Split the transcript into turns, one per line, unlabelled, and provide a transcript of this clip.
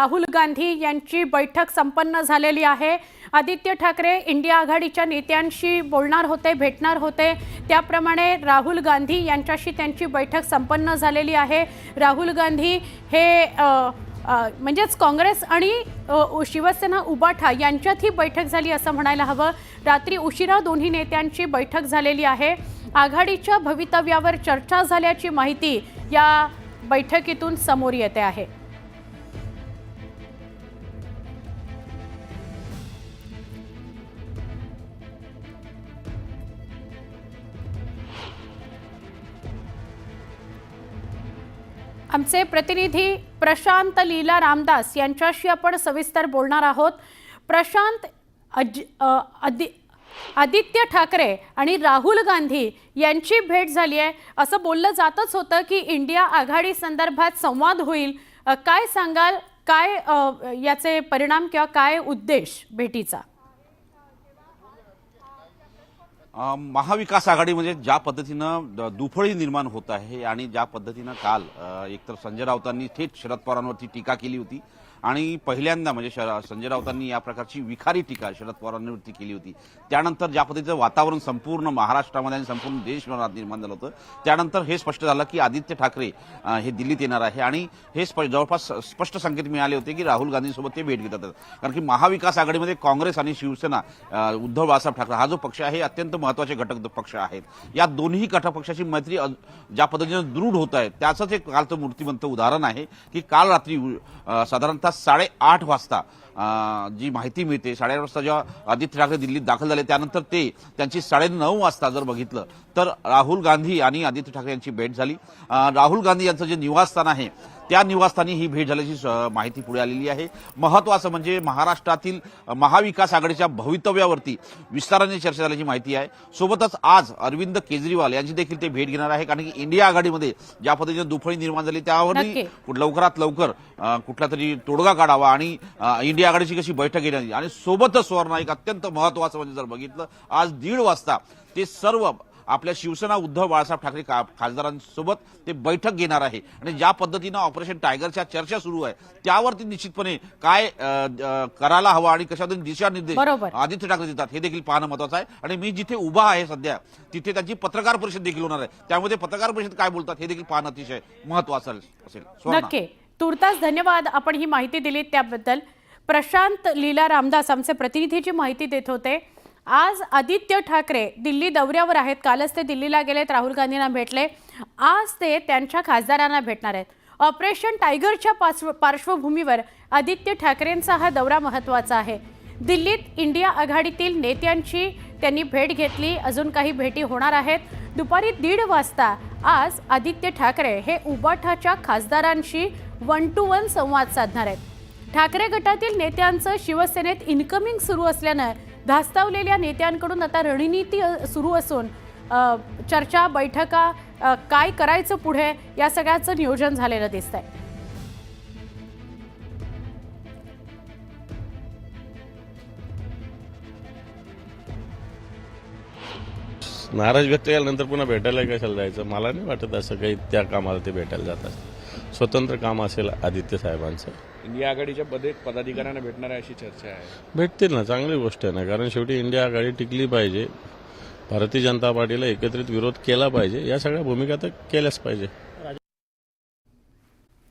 राहुल गांधी यांची बैठक संपन्न झालेली आहे. आदित्य ठाकरे इंडिया आघाडीच्या नेत्यांशी बोलणार होते भेटणार होते. त्याप्रमाणे राहुल गांधी यांच्याशी त्यांची बैठक संपन्न झालेली आहे. राहुल गांधी हे म्हणजेच काँग्रेस आणि शिवसेना उबाठा यांच्यात ही बैठक झाली असं म्हणायला हवं. रात्री उशिरा दोन्ही नेत्यांची बैठक झालेली आहे. आघाडीच्या भवितव्यावर चर्चा झाल्याची माहिती या बैठकीतून समोर येते आहे. आमचे प्रतिनिधी प्रशांत लीला रामदास यांच्याशी आपण सविस्तर बोलणार आहोत. प्रशांत अज आदि आदित्य ठाकरे आणि राहुल गांधी यांची भेट झाली आहे. असं बोललं जातच होतं की इंडिया आघाडी संदर्भात संवाद होईल. काय सांगाल? काय याचे परिणाम किंवा काय उद्देश भेटीचा?
महाविकास आघाडीमध्ये म्हणजे ज्या पद्धतीनं द- दुफळी निर्माण होत आहे आणि ज्या पद्धतीनं काल एकतर संजय राऊतांनी थेट शरद पवारांवरती टीका केली होती आणि पहिल्यांदा म्हणजे शर- संजय राऊतांनी या प्रकारची विखारी टीका शरद पवारांवरती केली होती. त्यानंतर ज्या पद्धतीचं वातावरण संपूर्ण महाराष्ट्रामध्ये आणि संपूर्ण देशभरात निर्माण झालं होतं त्यानंतर हे स्पष्ट झालं की आदित्य ठाकरे हे दिल्लीत येणार आहे आणि हे स्प- जवळपास स्पष्ट संकेत मिळाले होते की राहुल गांधींसोबत ते भेट घेतात. कारण की महाविकास आघाडीमध्ये काँग्रेस आणि शिवसेना उद्धव बाळासाहेब ठाकरे हा जो पक्ष आहे हे अत्यंत महत्त्वाचे घटक पक्ष आहेत. या दोन्ही घटकपक्षाची मैत्री ज्या पद्धतीनं दृढ होत आहे त्याचंच एक कालचं मूर्तिमंत उदाहरण आहे की काल रात्री साधारणतः साडेआठ वाजता जी माहिती मिळते साडेआठ वाजता जेव्हा आदित्य ठाकरे दिल्लीत दाखल झाले त्यानंतर ते त्यांची साडेनऊ वाजता जर बघितलं तर राहुल गांधी आणि आदित्य ठाकरे यांची भेट झाली. राहुल गांधी यांचं जे निवासस्थान आहे त्या निवासस्थानी ही भेट झाल्याची माहिती पुढे आलेली आहे. महत्वाचं म्हणजे महाराष्ट्रातील महाविकास आघाडीच्या भवितव्यावरती विस्ताराने चर्चा झाल्याची माहिती आहे. सोबतच आज अरविंद केजरीवाल यांची देखील ते भेट घेणार आहे कारण की इंडिया आघाडीमध्ये ज्या पद्धतीने दुफळी निर्माण झाली त्यावरही. लवकरात लवकर कुठला तरी तोडगा काढावा आणि इंडिया आघाडीची कशी बैठक घेण्यात येईल आणि सोबतच सुवर्ण एक अत्यंत महत्वाचं म्हणजे जर बघितलं आज दीड वाजता ते सर्व आपल्या शिवसेना उद्धव बाळासाहेब ठाकरे का- खासदारांसोबत ते बैठक घेणार आहे. आणि ज्या पद्धतीनं ऑपरेशन टायगरच्या चर्चा सुरू आहे त्यावरती निश्चितपणे काय करायला हवं आणि कशा दिशानिर्देश. आदित्य ठाकरे देतात हे देखील पाहणं महत्वाचं आहे. आणि मी जिथे उभा आहे सध्या तिथे त्यांची पत्रकार परिषद देखील होणार आहे. त्यामध्ये पत्रकार परिषद काय बोलतात हे देखील पाहणं अतिशय महत्वाचं असेल.
नक्की. तुर्तास धन्यवाद. आपण ही माहिती दिली त्याबद्दल. प्रशांत लीला रामदास आमचे प्रतिनिधीची माहिती देत होते. आज आदित्य ठाकरे दिल्ली दौऱ्यावर आहेत. कालच ते दिल्लीला गेलेत राहुल गांधींना भेटले. आज ते त्यांच्या खासदारांना भेटणार आहेत. ऑपरेशन टायगरच्या पार्श्व- पार्श्वभूमीवर आदित्य ठाकरेंचा हा दौरा महत्त्वाचा आहे. दिल्लीत इंडिया आघाडीतील नेत्यांची त्यांनी भेट घेतली. अजून काही भेटी होणार आहेत. दुपारी दीड वाजता आज आदित्य ठाकरे हे उबाठाच्या खासदारांशी वन टू वन संवाद साधणार आहेत. ठाकरे गटातील नेत्यांचं शिवसेनेत इन्कमिंग सुरू असल्यानं धास्तावलेल्या नेत्यांकडून आता रणनीती सुरू असून चर्चा बैठका काय करायचं पुढे या सगळ्याचं नियोजन झालेलं दिसतंय.
नाराज व्यक्त केल्यानंतर पुन्हा भेटायला कशाला जायचं? मला नाही वाटत असं काही त्या कामाला ते भेटायला जात असतं स्वतंत्र काम असेल आदित्य साहेबांचं.
इंडिया आघाडीच्या पदे पदाधिकाऱ्यांना भेटणार आहे अशी चर्चा आहे.
भेटतील ना चांगली गोष्ट आहे ना कारण शेवटी इंडिया आघाडी टिकली पाहिजे. भारतीय जनता पार्टीला एकत्रित विरोध केला पाहिजे या सगळ्या भूमिका तर केल्याच पाहिजे.